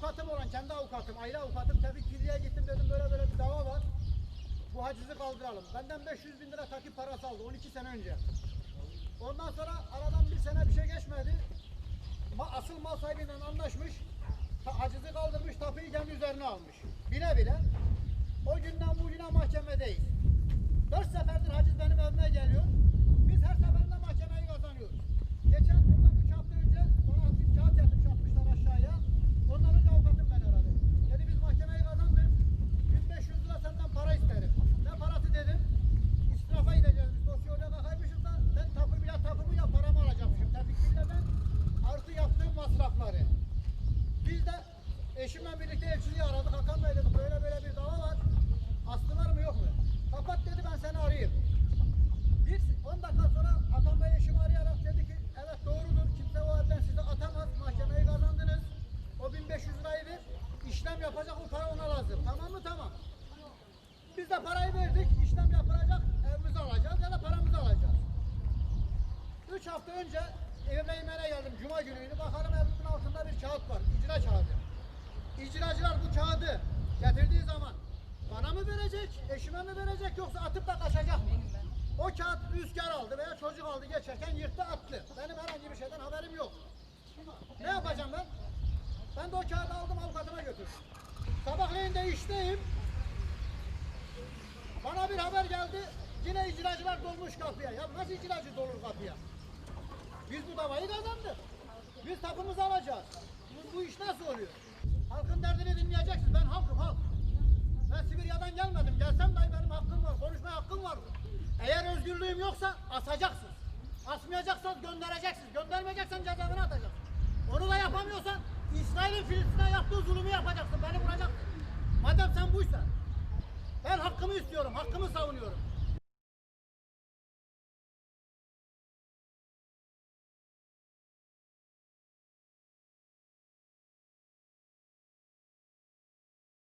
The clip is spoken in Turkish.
avukatım olan kendi avukatım, aile avukatım Tevfik Kirli'ye gittim dedim böyle böyle bir dava var. Bu hacizi kaldıralım. Benden 500 bin lira takip parası aldı 12 sene önce. Ondan sonra aradan bir sene bir şey geçmedi. Ma- asıl mal sahibiyle anlaşmış. Hacizi kaldırmış, tapuyu kendi üzerine almış. Bile bile. O günden bugüne mahkemedeyiz. Dört seferdir haciz benim evime geliyor. Biz her seferinde mahkemeyi kazanıyoruz. Geçen bundan üç hafta önce bana bir kağıt yatırmış atmışlar aşağıya. Ondan önce avukatım beni aradı. Dedi biz mahkemeyi kazandık. 1500 lira senden para isterim. Ne parası dedim. İsrafa gideceğiz biz. Dosya oraya kakaymışız da ben tapu bile tapumu ya paramı alacakmışım. Tevfik bile ben artı yaptığım masrafları. Biz de eşimle birlikte elçiliği aradık. Hakan Bey dedik böyle böyle bir dava var. Aslı var mı yok mu? Kapat dedi ben seni arayayım. Bir 10 dakika sonra Hakan Bey eşimi arayarak dedi ki evet doğrudur. Kimse o evden sizi atamaz. Mahkemeyi kazandınız. O 1500 lirayı ver. İşlem yapacak o para ona lazım. Tamam mı? Tamam. Biz de parayı verdik. İşlem yapılacak. Evimizi alacağız ya da paramızı alacağız. Üç hafta önce evime yemeğine geldim Cuma günüydü. Bakalım evimin altında bir kağıt var. İcra kağıdı. İcracılar bu kağıdı getirdiği zaman bana mı verecek, eşime mi verecek yoksa atıp da kaçacak mı? O kağıt rüzgar aldı veya çocuk aldı geçerken yırttı attı. Benim herhangi bir şeyden haberim yok. Ne yapacağım ben? Ben de o kağıdı aldım avukatıma götürdüm. Sabahleyin de işteyim. Bana bir haber geldi. Yine icracılar dolmuş kapıya. Ya nasıl icracı dolur kapıya? Biz bu davayı kazandık. Biz tapumuzu alacağız. Bu, bu iş nasıl oluyor? Halkın derdini dinleyeceksiniz. Ben halkım halk. Ben Sibirya'dan gelmedim. Gelsem dahi benim hakkım var. Konuşmaya hakkım var. Eğer özgürlüğüm yoksa asacaksınız. Asmayacaksanız göndereceksiniz. Göndermeyeceksen cezaevine atacaksın. Onu da yapamıyorsan İsrail'in Filistin'e yaptığı zulümü yapacaksın. Beni vuracaksın. Madem sen buysan. Ben hakkımı istiyorum. Hakkımı savunuyorum.